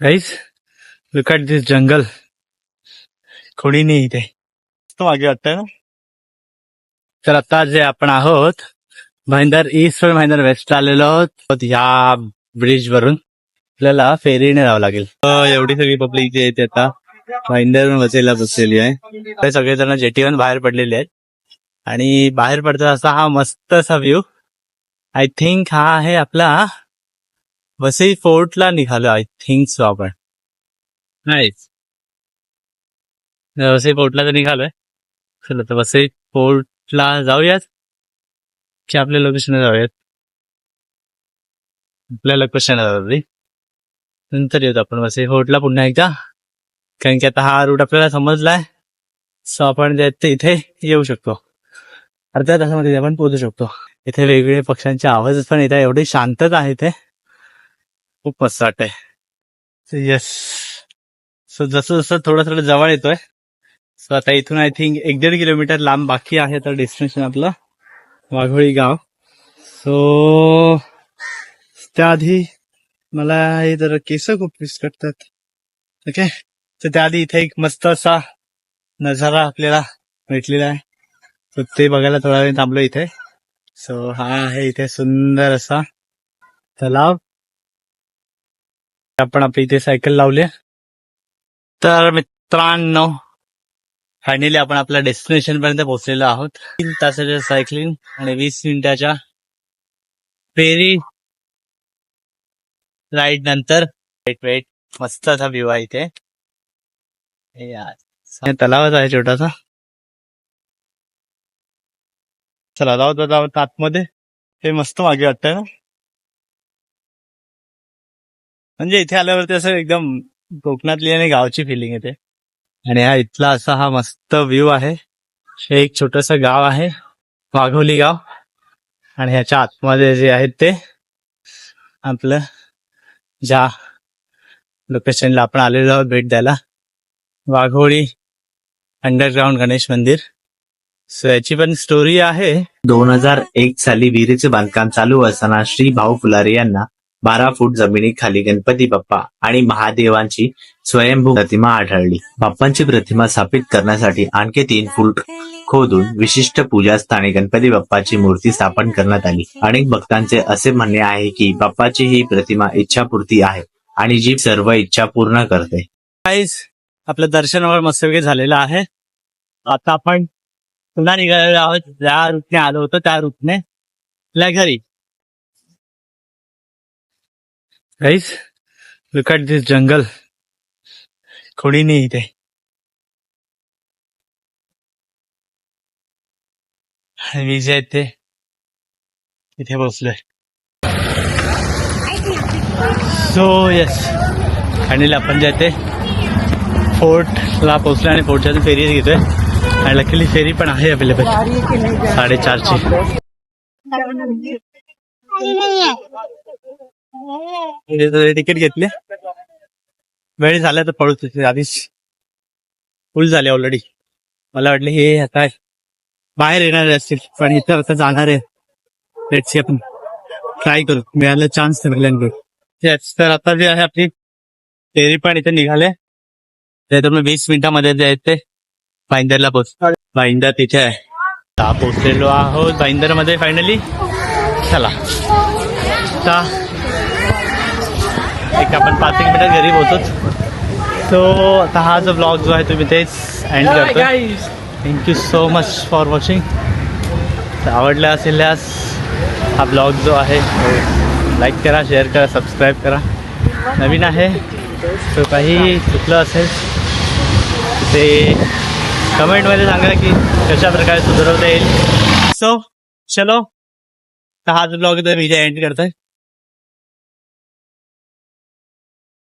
Guys look at this jungle कोणी नाही इथे. तो मागे वाटतंय ना? तर आता जे आपण आहोत भाईंदर ईस्ट व भाईंदर वेस्ट आलेलो आहोत. या ब्रिज वरून. आपल्याला फेरीने जावं लागेल. एवढी सगळी पब्लिक जी येते आता भाईंदर वचेला बसलेली आहे. ते सगळेजण जेटीवर बाहेर पडलेले आहेत. आणि बाहेर पडता असा हा मस्त असा व्ह्यू आय थिंक हा आहे आपला वसई फोर्टला निघालो आय थिंक सो आपण. नाही वसई फोर्टला तर निघालोय चला तर वसई फोर्टला जाऊयात. की आपल्या लोकेशनला जाऊयात. आपल्या लोकेशनला जाऊ नंतर येतो आपण वसई फोर्टला पुन्हा एकदा. कारण की आता हा रूट आपल्याला समजलाय सो आपण जे ते इथे येऊ शकतो. अर्ध्या तासामध्ये आपण पोहोचू शकतो. इथे वेगवेगळ्या पक्ष्यांचे आवाज पण येतात एवढी शांतता आहे इथे. खूप मस्त आहे. येस सो जसं जसं थोडं थोडं जवळ येतोय सो आता इथून आय थिंक एक दीड किलोमीटर लांब बाकी आहे तर डेस्टिनेशन आपलं वाघोळी गाव. सो त्याआधी मला हे जरा केस खूप मिस करतात ओके तर त्याआधी इथे एक मस्त असा नजारा आपल्याला भेटलेला आहे. तर ते बघायला थोडा वेळ थांबलो इथे. सो हा आहे इथे सुंदर असा तलाव. आपण आपली इथे सायकल लावली तर मित्रांनो फायनली आपण आपल्या डेस्टिनेशन पर्यंत पोहोचलेलो आहोत. तीन तासाच्या सायकलिंग आणि वीस मिनिटाच्या फेरी राईड नंतर. वेट वेट मस्त असा व्ह्यू आहे इथे. यार. तलावच आहे छोटासा. चला जाऊ जाऊ आतमध्ये. हे मस्त मागे वाटतंय ना? म्हणजे इथे आल्यावरती असं एकदम कोकणातली आणि गावची फिलिंग येते. आणि हा इथला असा हा मस्त व्ह्यू आहे. हे एक छोटस गाव आहे वाघोली गाव. आणि ह्याच्या आतमध्ये जे आहेत ते आपलं ज्या लोकेशनला आपण आलेलो आहोत भेट द्यायला वाघोळी अंडरग्राऊंड गणेश मंदिर. सो याची पण स्टोरी आहे. दोन हजार एक साली विहिरीचे बांधकाम चालू असताना श्री भाऊ फुलारे यांना बारा फूट जमिनीखाली गणपती बाप्पा आणि महादेवांची स्वयंभू प्रतिमा आढळली. बाप्पांची प्रतिमा स्थापित करण्यासाठी आणखी तीन फूट खोदून विशिष्ट पूजास्थानी गणपती बाप्पाची मूर्ती स्थापन करण्यात आली. अनेक भक्तांचे असे म्हणणे आहे की बाप्पाची ही प्रतिमा इच्छापूर्ती आहे आणि जी सर्व इच्छा पूर्ण करते. गाईज आपलं दर्शन मस्तपैकी झालेलं आहे. आता आपण पुन्हा निघालेलो आहोत. ज्या रूटने आलो होतो त्या रूटने. आपल्या घरी guys look at this jungle कोणी नाही इथे मी जे आहे ते इथे बसलोय सो येस आणि आपण जे आहे ते फोर्टला पोहोचलो आणि फोर्टच्या फेरी घेतोय आणि लकीली फेरी पण आहे अवेलेबल साडेचारची तिकीट घेतले? वेळ झाला तर पळू तिथे आधीच. फुल झाले ऑलरेडी मला वाटलं हे आता बाहेर येणार असतील पण इथं आता जाणार आहे. त्याची आपण ट्राय करू. मिळालं चान्स तर तर आता जे आहे आपली फेरी पण इथे निघाले ते तुम्ही वीस मिनिटामध्ये जे आहे ते भाईंदरला पोहोच भाईंदर तिथे आहे. पोहोचलेलो आहोत भाईंदरमध्ये फायनली चला. आता एक आपण पाच एक मिनिटात घरी पोहोचतो सो आता हा जो ब्लॉग जो आहे तुम्ही तेच एंड करतो thank you so much for watching आवडला असेल्यास हा ब्लॉग जो आहे लाईक करा शेअर करा सबस्क्राईब करा. नवीन आहे तो काही चुकलं असेल ते कमेंटमध्ये सांगा की कशा प्रकारे सुधारवता येईल. सो चलो. तर हा जो ब्लॉग मी एंड करतोय.